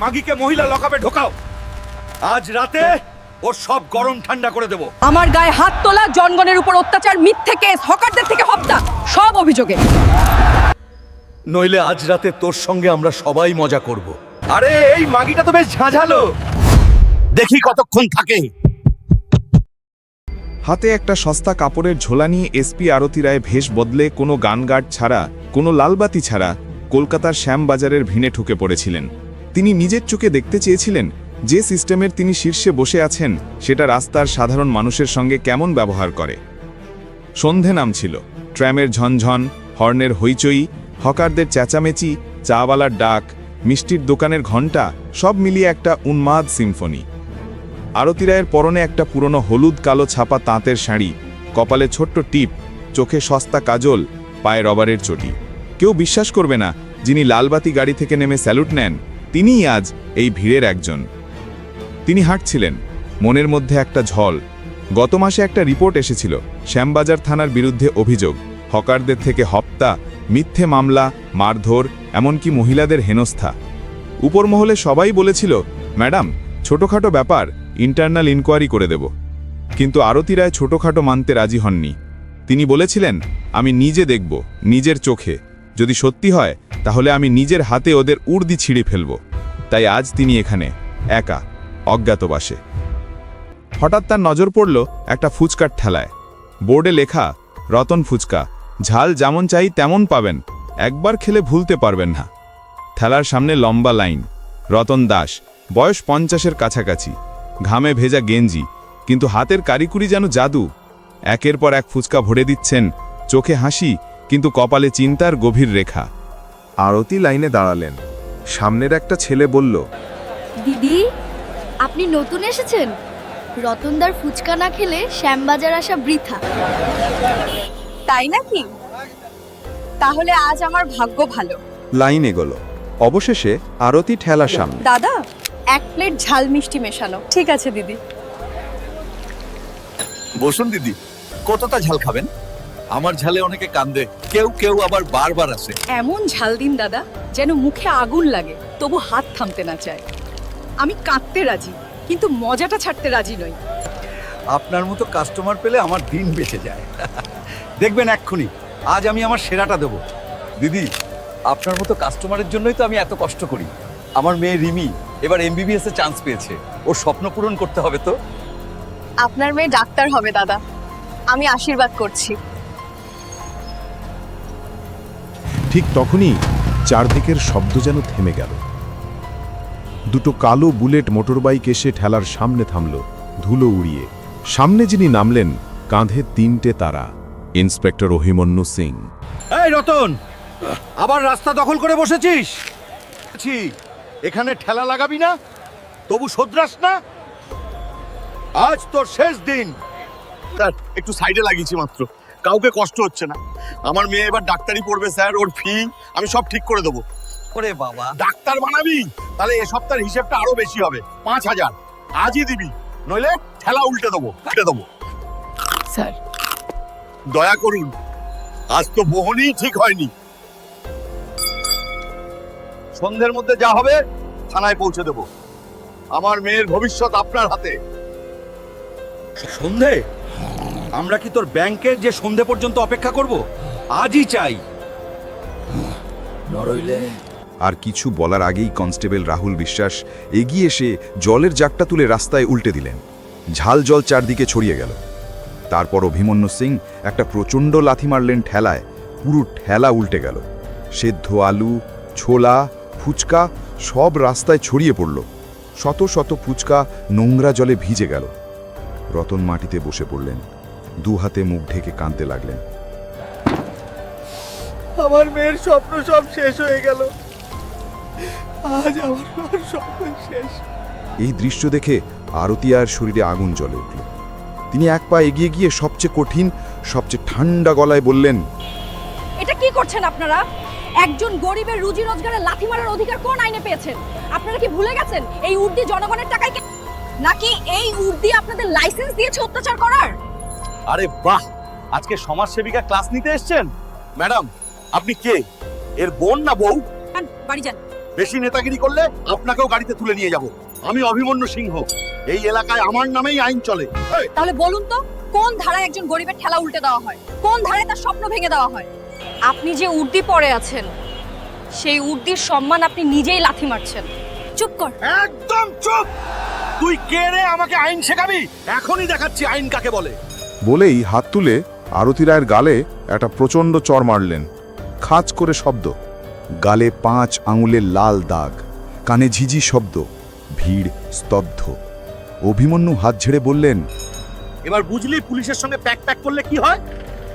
মাগিকে মহিলা লকাপে ঢোকাও। আজ রাতে ওর সব গরম ঠান্ডা করে দেব। আমার গায়ে হাত তোলা জনগণের উপর অত্যাচার মিথ্যে কেস হকারদের থেকে হত্যা সব অভিযোগে। নইলে আজ রাতে তোর সঙ্গে আমরা সবাই মজা করব। আরে এই মাগিটা তো বেশ ঝাঁঝালো। দেখি কতক্ষণ থাকে। হাতে একটা সস্তা কাপড়ের ঝোলা নিয়ে এসপি আরতি রায় ভেষ বদলে কোনো গানগার্ড ছাড়া কোনো লালবাতি ছাড়া কলকাতার শ্যামবাজারের ভিনে ঠুকে পড়েছিলেন। তিনি নিজের চোখে দেখতে চেয়েছিলেন যে সিস্টেমের তিনি শীর্ষে বসে আছেন, সেটা রাস্তার সাধারণ মানুষের সঙ্গে কেমন ব্যবহার করে। সন্ধে নামছিল। ট্র্যামের ঝনঝন, হর্নের হইচই, হকারদের চেঁচামেচি, চাওয়ালার ডাক, মিষ্টির দোকানের ঘণ্টা, সব মিলিয়ে একটা উন্মাদ সিম্ফনি। আরতি রায়ের পরনে একটা পুরনো হলুদ কালো ছাপা তাঁতের শাড়ি, কপালে ছোট্ট টিপ, চোখে সস্তা কাজল, পায়ে রবারের চটি। কেউ বিশ্বাস করবে না, যিনি লালবাতি গাড়ি থেকে নেমে স্যালুট নেন তিনিই আজ এই ভিড়ের একজন। তিনি হাঁটছিলেন, মনের মধ্যে একটা ঝল। গত মাসে একটা রিপোর্ট এসেছিল, শ্যামবাজার থানার বিরুদ্ধে অভিযোগ, হকারদের থেকে হপ্তা, মিথ্যে মামলা, মারধর, এমনকি মহিলাদের হেনস্থা। উপরমহলে সবাই বলেছিল, ম্যাডাম, ছোটখাটো ব্যাপার, ইন্টারনাল ইনকোয়ারি করে দেব। কিন্তু আরতি রায় ছোটখাটো মানতে রাজি হননি। তিনি বলেছিলেন, আমি নিজে দেখব, নিজের চোখে। যদি সত্যি হয়, তাহলে আমি নিজের হাতে ওদের উর্দি ছিঁড়ে ফেলব। তাই আজ তিনি এখানে, একা অজ্ঞাতবাসে হঠাৎ তার নজর পড়ল একটা ফুচকার ঠেলায়। বোর্ডে লেখা, রতন ফুচকা, ঝাল যেমন চাই তেমন পাবেন, একবার খেলে ভুলতে পারবেন না। ঠেলার সামনে লম্বা লাইন, রতন দাস, বয়স পঞ্চাশের কাছাকাছি, ঘামে ভেজা গেঞ্জি, কিন্তু হাতের কারিকুরি যেন জাদু। একের পর এক ফুচকা ভরে দিচ্ছেন, চোখে হাসি, কিন্তু কপালে চিন্তার গভীর রেখা। আরতি লাইনে দাঁড়ালেন। সামনের একটা ছেলে বলল দিদি আপনি নতুন এসেছেন? রতনদার ফুচকা না খেলে শ্যামবাজার আসা বৃথা। তাই নাকি? তাহলে আজ আমার ভাগ্য ভালো। লাইন এগোলো। অবশেষে আরতি ঠেলা সামনে। দাদা এক প্লেট ঝাল মিষ্টি মেশানো। ঠিক আছে দিদি। বসুন দিদি। কতটা ঝাল খাবেন? আমার ঝালে অনেকে কান্দে। কেউ কেউ আবার বারবার আসে। এমন ঝাল দিন দাদা যেন মুখে আগুন লাগে তবু হাত থামতে না চায়। আমি কাঁদতে রাজি কিন্তু মজাটা ছাড়তে রাজি নই। আপনার মতো কাস্টমার পেলে আমার দিন বেঁচে যায়। দেখবেন এক্ষুনি আজ আমি আমার সেরাটা দেব। দিদি আপনার মতো কাস্টমারের জন্যই তো আমি এত কষ্ট করি। আমার মেয়ে রিমি এবার এমবিবিএস এ চান্স পেয়েছে। ওর স্বপ্ন পূরণ করতে হবে তো? আপনার মেয়ে ডাক্তার হবে দাদা। আমি আশীর্বাদ করছি। ঠিক তখনই চারদিকের শব্দ যেন থেমে গেল। দুটো কালো বুলেট মোটরবাইক এসে ঠেলার সামনে থামল ধুলো উড়িয়ে। সামনে যিনি নামলেন কাঁধে তিনটে তারা। ইন্সপেক্টর অহিমন্যু সিং। এই রতন! আবার রাস্তা দখল করে বসেছিস? এখানে ঠেলা লাগাবি না? তবু শোধরাস না? আজ তোর শেষ দিন। একটু সাইডে লাগিয়েছি মাত্র। কাউকে কষ্ট হচ্ছে না। আমার মেয়ে এবার ডাক্তারি পড়বে স্যার ওর ফি আমি সব ঠিক করে দেবো। ওরে বাবা। ডাক্তার বানাবি? তাহলে এ সপ্তাহের হিসেবটা আরও বেশি হবে পাঁচ হাজার। আজই দিবি নইলে ঠেলা উল্টে দেবো উল্টে দেবো। স্যার। দয়া করুন আজ তো বহনই ঠিক হয়নি। সন্ধ্যের মধ্যে যা হবে থানায় পৌঁছে দেব। আমার মেয়ের ভবিষ্যৎ আপনার হাতে। সন্ধে আমরা কি তোর ব্যাংকের যে সন্ধে পর্যন্ত অপেক্ষা করব? আজই চাই। আর কিছু বলার আগেই কনস্টেবল রাহুল বিশ্বাস এগিয়ে এসে জলের জাকটা তুলে রাস্তায় উল্টে দিলেন। ঝাল জল চারদিকে ছড়িয়ে গেল। তারপর অভিমন্যু সিং একটা প্রচণ্ড লাথি মারলেন ঠেলায়। পুরো ঠেলা উল্টে গেল। সেদ্ধ আলু, ছোলা, ফুচকা সব রাস্তায় ছড়িয়ে পড়ল। শত শত ফুচকা নোংরা জলে ভিজে গেল। রতন মাটিতে বসে পড়লেন। দু হাতে মুখ ঢেকে কাঁদতে লাগলেন। আমার মেয়ের স্বপ্ন সব শেষ হয়ে গেল। আজ আমার স্বপ্ন শেষ। এই দৃশ্য দেখে আরতি আর শরীরে আগুন জ্বলে উঠল। তিনি এক পা এগিয়ে গিয়ে সবচেয়ে কঠিন সবচেয়ে ঠান্ডা গলায় বললেন এটা কি করছেন আপনারা? একজন গরিবের রুজি রোজগারে লাথি মারার অধিকার কোন আইনে পেয়েছেন? আপনারা কি ভুলে গেছেন? এই উর্দি জনগণের টাকায় কে- নাকি এই উর্দি আপনাদের লাইসেন্স দিয়েছে অত্যাচার করার? আরে বাহ! আজকে সমাজসেবিকা ক্লাস নিতে এসেছেন? ম্যাডাম আপনি কে? এর বোন না বউ? যান, বাড়ি যান। বেশি নেতাগিরি করলে আপনাকেও গাড়িতে তুলে নিয়ে যাব। আমি অভিমন্যু সিংহ। এই এলাকায় আমার নামেই আইন চলে। এই, তাহলে বলুন তো কোন ধারায় একজন গরিবের ঠেলা উল্টে দেওয়া হয়? কোন ধারায় তার স্বপ্ন ভেঙে দেওয়া হয়? আপনি যে উর্দি পরে আছেন সেই উর্দির সম্মান আপনি নিজেই লাথি মারছেন। চুপ কর। একদম চুপ! তুই কে রে? আমাকে আইন শেখাবি? এখনই দেখাচ্ছি আইন কাকে বলে। বলেই হাত তুলে আরতি রায়ের গালে একটা প্রচণ্ড চর মারলেন। খাঁচ করে শব্দ। গালে পাঁচ আঙুলের লাল দাগ। কানে ঝিঝি শব্দ। ভিড় স্তব্ধ। অভিমন্যু হাত ঝেড়ে বললেন এবার বুঝলি পুলিশের সঙ্গে প্যাক প্যাক করলে কি হয়?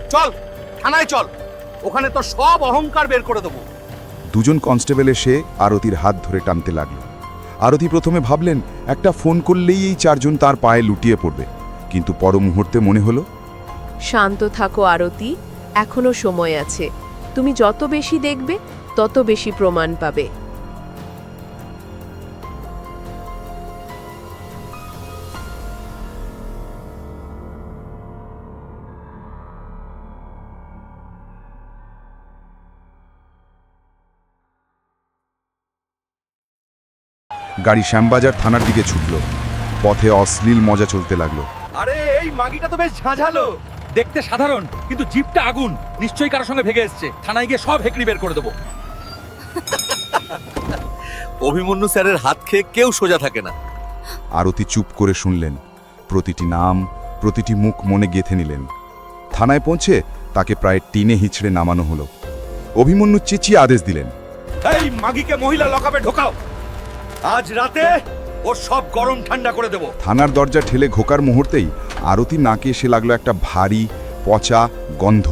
চল থানায় চল। ওখানে তো সব অহংকার বের করে দেবো। দুজন কনস্টেবল এসে আরতির হাত ধরে টানতে লাগল। আরতি প্রথমে ভাবলেন একটা ফোন করলেই এই চারজন তার পায়ে লুটিয়ে পড়বে। কিন্তু পর মুহূর্তে মনে হলো শান্ত থাকো আরতি এখনও সময় আছে। তুমি যত বেশি দেখবে তত বেশি প্রমাণ পাবে। গাড়ি শ্যামবাজার থানার দিকে ছুটল। পথে অশ্লীল মজা চলতে লাগল। আরে এই মাগিটা তো বেশ ঝাঁঝালো। দেখতে সাধারণ কিন্তু জিপটা আগুন। নিশ্চয়ই কারোর সঙ্গে ভেগে এসছে। থানায় গিয়ে সব হেকড়ি বের করে দেবো। অভিমন্যু স্যারের হাত খেয়ে কেউ সোজা থাকে না। আরতি চুপ করে শুনলেন। প্রতিটি নাম প্রতিটি মুখ মনে গেঁথে নিলেন। থানায় পৌঁছে তাকে প্রায় টিনে হিচড়ে নামানো হলো। অভিমন্যু চেঁচিয়ে আদেশ দিলেন। এই মাগিকে মহিলা লকাবে ঢোকাও। আজ রাতে ওর সব গরম ঠান্ডা করে দেবো। থানার দরজা ঠেলে ঘোকার মুহূর্তেই আরতি নাকে এসে লাগল একটা ভারী পচা গন্ধ।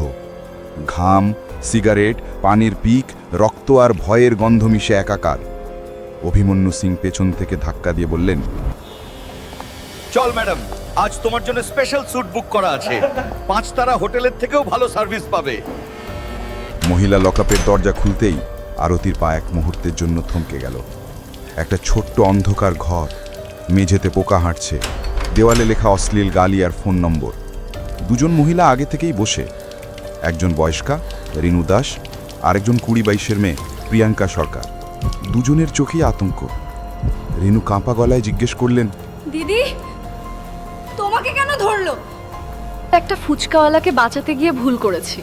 ঘাম সিগারেট পানির পিক রক্ত আর ভয়ের গন্ধ মিশে একাকার। অভিমন্যু সিং পেছন থেকে ধাক্কা দিয়ে বললেন চল ম্যাডাম আজ তোমার জন্য স্পেশাল স্যুট বুক করা আছে। পাঁচ তারা হোটেলের থেকেও ভালো সার্ভিস পাবে। মহিলা লকআপের দরজা খুলতেই আরতির পা এক মুহূর্তের জন্য থমকে গেল। একটা ছোট্ট অন্ধকার ঘর মেঝেতে পোকা হাঁটছে। দেওয়ালে লেখা অশ্লীল গালি আর ফোন নম্বর। দুজন মহিলা আগে থেকেই বসে। একজন বয়স্কা রিনু দাস আরেকজন কুড়ি বাইশের মেয়ে প্রিয়াঙ্কা সরকার। দুজনের চোখেই আতঙ্ক। রিনু কাঁপা গলায় জিজ্ঞেস করলেন দিদি তোমাকে কেন ধরলো? একটা ফুচকাওয়ালাকে বাঁচাতে গিয়ে ভুল করেছি।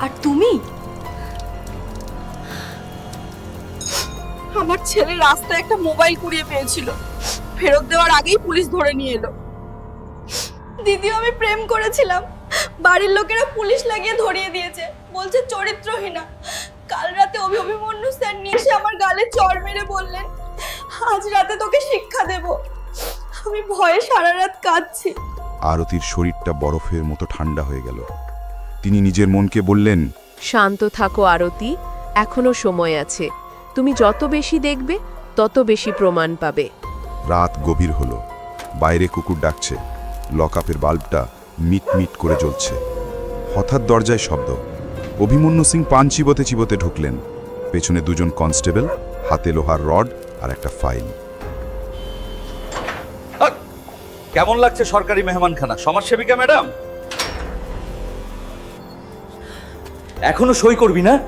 আর তুমি? আমার ছেলে রাস্তায় একটা মোবাইল কুড়িয়ে পেয়েছিল। ফেরত দেওয়ার আগেই পুলিশ ধরে নিয়ে এলো। দিদিও আমি প্রেম করেছিলাম। বাড়ির লোকেরা পুলিশ লাগিয়ে ধরিয়ে দিয়েছে। বলছে চরিত্রহীনা। কাল রাতে অভি অভিমন্যু স্যার নিয়ে এসে আমার গালে চড় মেরে বললেন আজ রাতে তোকে শিক্ষা দেব। আমি ভয়ে সারা রাত কাঁদছি। আরতির শরীরটা বরফের মতো ঠান্ডা হয়ে গেল। তিনি নিজের মনকে বললেন শান্ত থাকো আরতি এখনও সময় আছে। তুমি যত বেশি দেখবে তত বেশি প্রমাণ পাবে। রাত গভীর হলো। বাইরে কুকুর ডাকছে। লকআপের বাল্বটা মিট মিট করে জ্বলছে। হঠাৎ দরজায় শব্দ। অভিমন্যু সিং পান চিবোতে চিবোতে ঢুকলেন। পেছনে দুজন কনস্টেবল হাতে লোহার রড আর একটা ফাইল। কেমন লাগছে সরকারি মেহমানখানা? সমাজসেবিকা ম্যাডাম? এখনও সই করবি না?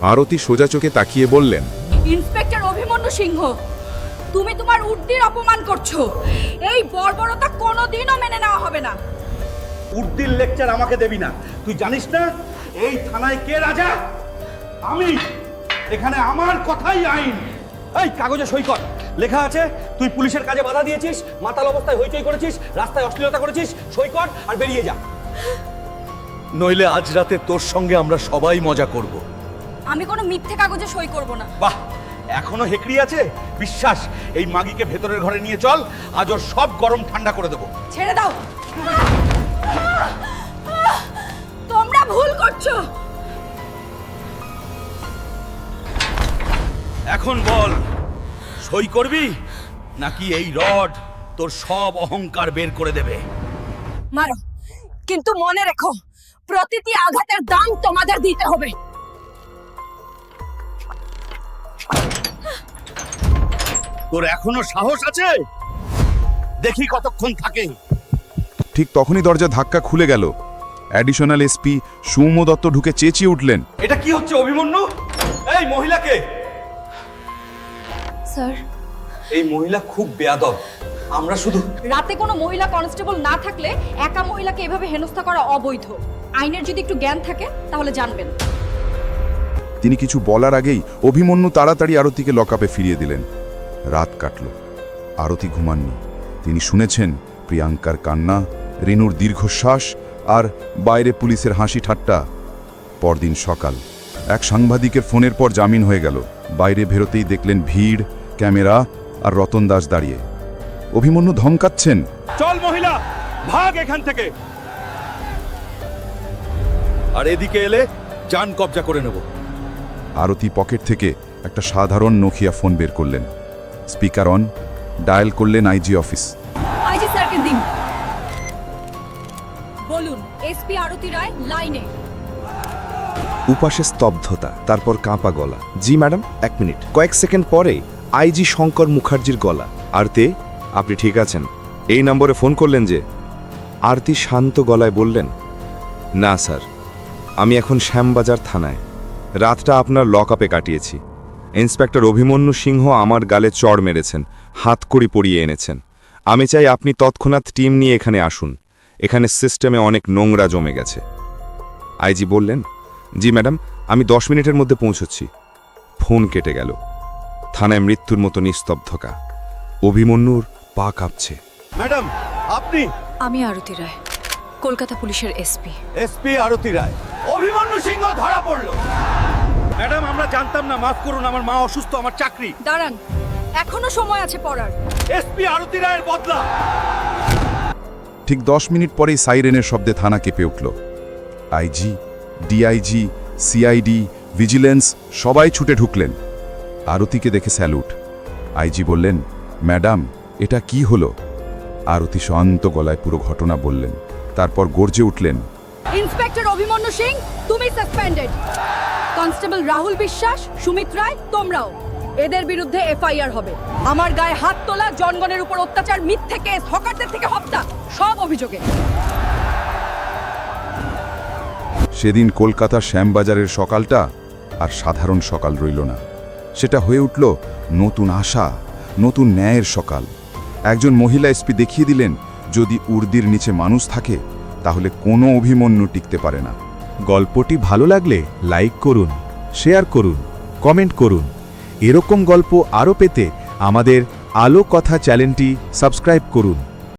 আরতি সোজা চোখে তাকিয়ে বললেন ইন্সপেক্টর অভিমন্যু সিংহ তুমি তোমার উর্দির অপমান করছ। এই বর্বরতা কোনোদিনও মেনে নেওয়া হবে না। উর্দির লেকচার আমাকে দেবি না। তুই জানিস না এই থানায় কে রাজা? আমি। এখানে আমার কথাই আইন। এই কাগজে সই কর। লেখা আছে তুই পুলিশের কাজে বাধা দিয়েছিস মাতাল অবস্থায় হইচই করেছিস রাস্তায় অশ্লীলতা করেছিস সই কর আর বেরিয়ে যা। নইলে আজ রাতে তোর সঙ্গে আমরা সবাই মজা করব। আমি কোনো মিথ্যে কাগজে সই করব না। বাহ! এখনও হেকড়ি আছে? বিশ্বাস এই মাগিকে ভেতরের ঘরে নিয়ে চল আজ ওর সব গরম ঠান্ডা করে দেবো। ছেড়ে দাও। তোমরা ভুল করছ। এখন বল সই করবি? নাকি এই রড তোর সব অহংকার বের করে দেবে? মারো কিন্তু মনে রেখো প্রতিটি আঘাতের দাম তোমাদের দিতে হবে। তোর এখনও সাহস আছে? দেখি কতক্ষণ থাকে। ঠিক তখনই দরজা ধাক্কা খুলে গেল। অ্যাডিশনাল এসপি সৌম্য দত্ত ঢুকে চেঁচিয়ে উঠলেন। এটা কি হচ্ছে অভিমন্যু? এই মহিলাকে! স্যার। এই মহিলা খুব বেয়াদব। আমরা শুধু রাতে কোনো মহিলা কনস্টেবল না থাকলে একা মহিলাকে এভাবে হেনস্থা করা অবৈধ। আইনের যদি একটু জ্ঞান থাকে তাহলে জানবেন। তিনি কিছু বলার আগেই অভিমন্যু তাড়াতাড়ি আরতিকে লকআপে ফিরিয়ে দিলেন। রাত কাটল। আরতি ঘুমাননি। তিনি শুনেছেন প্রিয়াঙ্কার কান্না রেনুর দীর্ঘশ্বাস আর বাইরে পুলিশের হাসি ঠাট্টা। পরদিন সকাল। এক সাংবাদিকের ফোনের পর জামিন হয়ে গেল। বাইরে বেরোতেই দেখলেন ভিড় ক্যামেরা আর রতন দাস দাঁড়িয়ে। অভিমন্যু ধমকাচ্ছেন চল মহিলা ভাগ এখান থেকে। আর এদিকে এলে যান কবজা করে নেব। আরতি পকেট থেকে একটা সাধারণ নোকিয়া ফোন বের করলেন। স্পিকার অন ডায়াল করলেন আইজি অফিস। আইজি স্যারকে দিন। বলুন এসপি আরতি রায় লাইনে। উপাসে স্তব্ধতা তারপর কাঁপা গলা। জি ম্যাডাম এক মিনিট। কয়েক সেকেন্ড পরে আইজি শঙ্কর মুখার্জির গলা। আরতে আপনি ঠিক আছেন? এই নম্বরে ফোন করলেন যে আরতি শান্ত গলায় বললেন না স্যার আমি এখন শ্যামবাজার থানায়। রাতটা আপনার লকআপে কাটিয়েছি। ইন্সপেক্টর অভিমন্যু সিংহ আমার গালে চড় মেরেছেন হাতকড়ি পরিয়ে এনেছেন। আমি চাই আপনি তৎক্ষণাৎ টিম নিয়ে এখানে আসুন। এখানে সিস্টেমে অনেক নোংরা জমে গেছে। আইজি বললেন জি ম্যাডাম আমি দশ মিনিটের মধ্যে পৌঁছচ্ছি। ফোন কেটে গেল। থানায় মৃত্যুর মতো নিস্তব্ধকা অভিমন্যুর পা কাঁপছে। ম্যাডাম আপনি? আমি আরতি রায় কলকাতা পুলিশের এসপি। এসপি আরতি রায়। অভিমন্যু সিংহ ধরা পড়ল। ম্যাডাম আমরা জানতাম না মাফ করুন আমার মা অসুস্থ আমার চাকরি। দাঁড়ান এখনও সময় আছে পড়ার। এসপি আরতি রায়ের বদলা। ঠিক দশ মিনিট পরেই সাইরেনের শব্দে থানা কেঁপে উঠল। আইজি ডিআইজি সিআইডি ভিজিলেন্স সবাই ছুটে ঢুকলেন। আরতিকে দেখে স্যালুট। আইজি বললেন ম্যাডাম এটা কি হলো? আরতি শান্ত গলায় পুরো ঘটনা বললেন। তারপর গর্জে উঠলেন ইন্সপেক্টর অভিমন্যু সিং তুমি সাসপেন্ডেড কনস্টেবল রাহুল বিশ্বাস, সুমিত রায়, তোমরাও। এদের বিরুদ্ধে এফআইআর হবে। আমার গায়ে হাত তোলা জনগণের উপর অত্যাচার, মিথ্যে কেস, হকারদের থেকে হত্যা, সব অভিযোগে। সেদিন কলকাতা শ্যামবাজারের সকালটা আর সাধারণ সকাল রইল না। সেটা হয়ে উঠল নতুন আশা, নতুন ন্যায়ের সকাল। একজন মহিলা এসপি দেখিয়ে দিলেন, যদি উর্দির নিচে মানুষ থাকে, তাহলে কোনো অভিমন্যু টিকতে পারে না। গল্পটি ভালো লাগলে লাইক করুন, শেয়ার করুন, কমেন্ট করুন। এরকম গল্প আরও পেতে আমাদের আলো কথা চ্যানেলটি সাবস্ক্রাইব করুন।